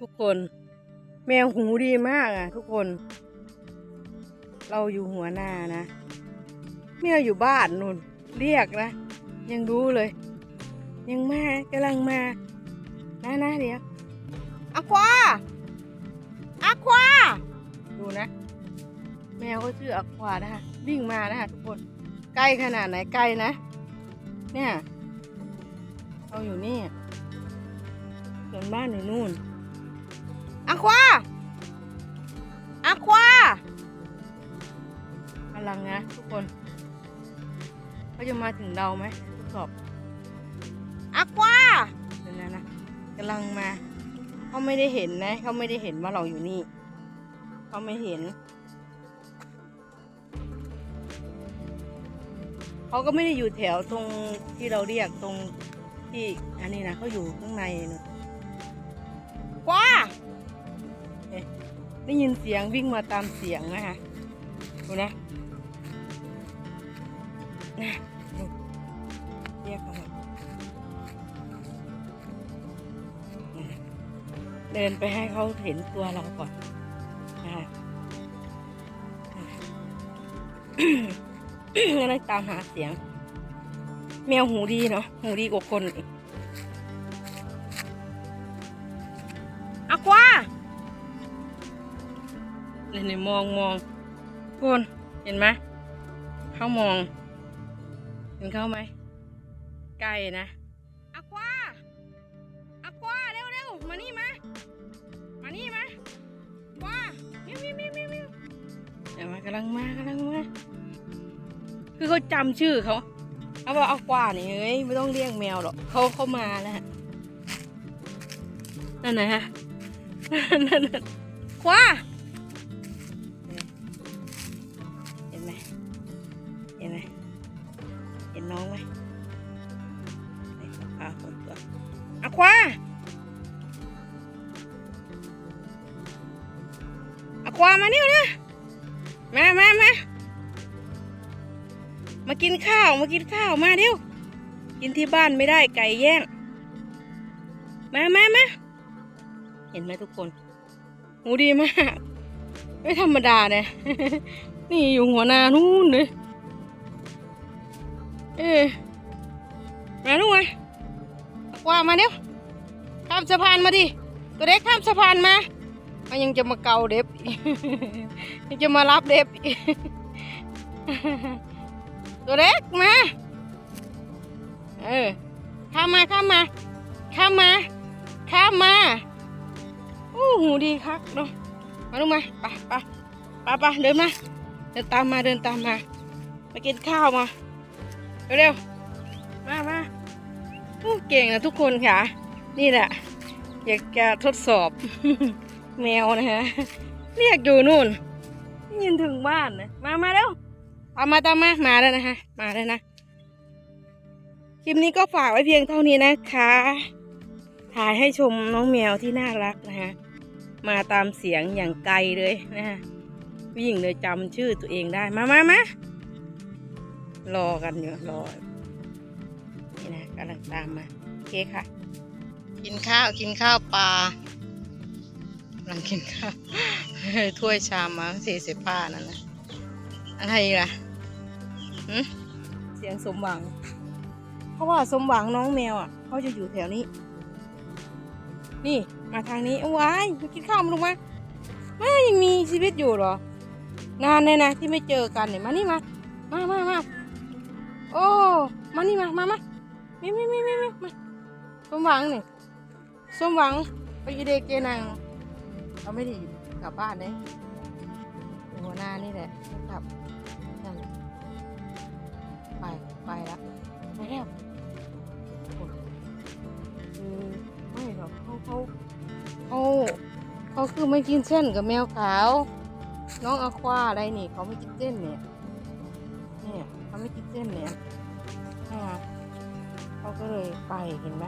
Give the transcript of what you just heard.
ทุกคน แมวหูดีมากอะ ทุกคน เราอยู่หัวหน้านะแมวอยู่บ้านนู่น เรียกนะ ยังรู้เลย ยังมากำลังมานะนะเดี๋ยวอะควาอะควาดูนะ แมวก็ชื่ออะควานะคะวิ่งมานะคะทุกคนใกล้ขนาดไหนใกล้นะ เนี่ยเราอยู่นี่ส่วนบ้านอยู่นู่น อะควาอะควากำลังนะทุกคนเขาจะมาถึงเราไหมทดสอบอะควาเดี๋ยวนะนะกำลังมาเขาไม่ได้เห็นนะเขาไม่ได้เห็นว่าเราอยู่นี่เขาไม่เห็นเขาก็ไม่ได้อยู่แถวตรงที่เราเรียกตรงที่อันนี้นะเขาอยู่ข้างในนู่นกว้า ได้ยินเสียงวิ่งมาตามเสียงนะคะดูนะนะเรียกเขาเดินไปให้เขาเห็นตัวเราก่อนนะคะก็เลยตามหาเสียง แมวหูดีเนาะหูดีกว่าคนอีก นี่ยเนี่ยมองมองคนเห็นไหมเขามอง เห็นเขาไหมไกลนะอะควาอะควาเร็วเร็วมานี่มามานี่มาความิวมิวมิวมิวมิวเดี๋ยวมากำลังมากำลังมาคือเขาจำชื่อเขาเขาบอกเอากว่านี่เฮ้ยไม่ต้องเลี้ยงแมวหรอกเขาเขามาแล้วฮะนั่นนะฮะนั่นนั่นคว้า อะคว้าอะความาเนี่นะมามามามากินข้าวมากินข้าวมาเร็วกินที่บ้านไม่ได้ไก่แย่งมามามาเห็นไหมทุกคนหูดีมาก ไม่ธรรมดาเนี่ยนี่อยู่หัวนานู่นเลยเออมาลูกมา ว่ามาเร็วข้ามสะพานมาดิ ตัวเล็กข้ามสะพานมา มันยังจะมาเกาเด็บยังจะมารับเด็บตัวเล็กมา เออ ข้ามมาข้ามมา ข้ามมา ข้ามมา โอ้หูดีครับเนาะมาลูมาไปไปไปไปเดินมา เดินตามมาเดินตามมามากินข้าวมา เร็วๆ มามา เก่งนะทุกคนค่ะ นี่แหละอยากจะทดสอบแมวนะฮะเรียกอยู่นู่นยินถึงบ้านนะมามาเร็วตามาตามมามาแล้วนะคะมาแล้วนะคลิปนี้ก็ฝากไว้เพียงเท่านี้นะคะถ่ายให้ชมน้องแมวที่น่ารักนะคะมาตามเสียงอย่างไกลเลยนะคะวิ่งเลยจำชื่อตัวเองได้มามามารอกันอยู่รอ กำลังตามมาโอเคค่ะ กินข้าวกินข้าวปลากำลังกินข้าวถ้วยชามมาสี่สิบผ้านั่นนะอะไรอีกล่ะหืมเสียงสมหวัง เพราะว่าสมหวังน้องแมวอะเขาจะอยู่แถวนี้ นี่มาทางนี้เอาไว้ายมากินข้าวมาลงมาไม่ยังมีชีวิตอยู่เหรอ นานเลยนะที่ไม่เจอกันเนี่ยมานี่มา มามามาโอ้ มานี่มา มามา มีมีมีมีมีมาสมหวังนี่สมหวังไปยีเดเกนังเราไม่ได้กลับบ้านเลยหัวหน้านี่แหละกลับนั่นไปไปแล้วไปแล้วไม่หรอกเขาเขาเขาเขาคือไม่กินเส้นกับแมวขาว น้องอะควาอะไรนี่ เขาไม่กินเส้นเนี่ยเนี่ยเขาไม่กินเส้นเนี่ยอ่า เขาก็เลยไปเห็นไหม